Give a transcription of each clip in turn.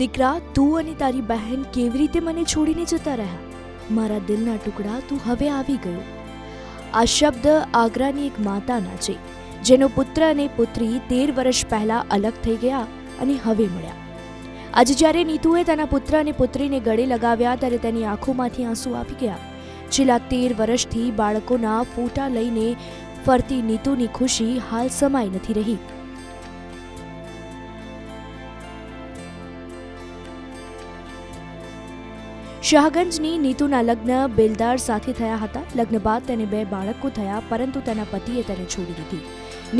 દીકરા, તું અને તારી બહેન કેવી રીતે મને છોડીને જતા રહ્યા? મારા દિલના ટુકડા તું હવે આવી ગયો. આ શબ્દ આગ્રાની એક માતાના છે, જેનો પુત્ર અને પુત્રી તેર વર્ષ પહેલા અલગ થઈ ગયા અને હવે મળ્યા. આજે જ્યારે નીતુએ તેના પુત્ર અને પુત્રીને ગળે લગાવ્યા ત્યારે તેની આંખોમાંથી આંસુ આવી ગયા. છેલ્લા તેર વર્ષથી બાળકોના ફોટા લઈને ફરતી નીતુની ખુશી હાલ સમાઈ નથી રહી. શાહગંજની નીતુના લગ્ન બેલદાર સાથે થયા હતા. લગ્ન બાદ તેને બે બાળકો થયા, પરંતુ તેના પતિએ તેને છોડી દીધી.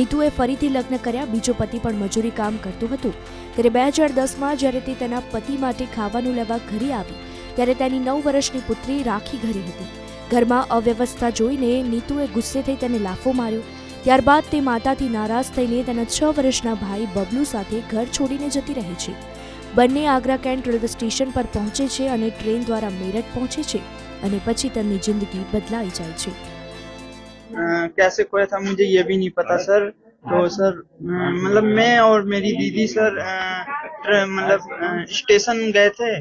નીતુએ ફરીથી લગ્ન કર્યા, બીજો પતિ પણ મજૂરી કામ કરતું હતું. ત્યારે બે હજાર દસમાં જ્યારે તે તેના પતિ માટે ખાવાનું લેવા ઘરે આવી, ત્યારે તેની નવ વર્ષની પુત્રી રાખી ઘરે હતી. ઘરમાં અવ્યવસ્થા જોઈને નીતુએ ગુસ્સે થઈ તેને લાફો માર્યો. ત્યારબાદ તે માતાથી નારાજ થઈને તેના છ વર્ષના ભાઈ બબલુ સાથે ઘર છોડીને જતી રહે છે. બંને આગ્રા કેન્ટ રેલવે સ્ટેશન પર પહોંચે છે અને ટ્રેન દ્વારા મેરઠ પહોંચે છે અને પછી તેમની જિંદગી બદલાઈ જાય છે अ, कैसे खोया था मुझे ये भी नहीं पता सर तो सर अ, मतलब मैं और मेरी दीदी सर अ, ट्र- मतलब अ, स्टेशन गए थे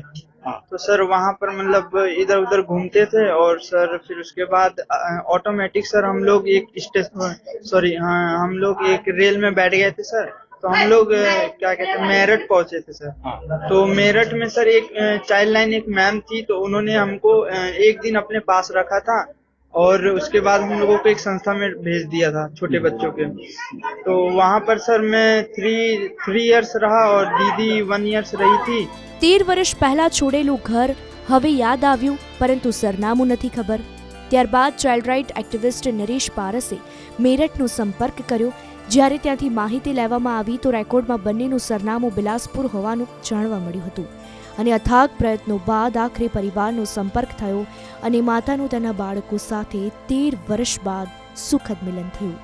तो सर वहाँ पर मतलब इधर उधर घूमते थे और सर फिर उसके बाद अ, ऑटोमेटिक सर हम लोग एक स्टेशन सॉरी हाँ हम लोग एक रेल में बैठ गए थे सर तो हम लोग अ, क्या कहते हैं मेरठ पहुंचे थे सर तो मेरठ में सर एक चाइल्ड लाइन एक मैम थी तो उन्होंने हमको अ, एक दिन अपने पास रखा था और उसके बाद हम लोगों को एक संस्था में भेज दिया था छोटे बच्चों के तो वहाँ पर सर मैं थ्री थ्री इयर्स रहा और दीदी वन इयर्स रही थी તેર વર્ષ પહેલા છોડેલું ઘર હવે યાદ આવ્યું પરંતુ સરનામું નથી ખબર ત્યારબાદ child right activist Naresh Parse મેરઠનો સંપર્ક કર્યો. જ્યારે ત્યાંથી માહિતી લેવામાં આવી તો રેકોર્ડમાં બંનેનું સરનામું બિલાસપુર હોવાનું જાણવા મળ્યું હતું. અને અથાગ પ્રયત્નો બાદ આખરે પરિવારનો સંપર્ક થયો અને માતાનું તેના બાળકો સાથે તેર વર્ષ બાદ સુખદ મિલન થયું.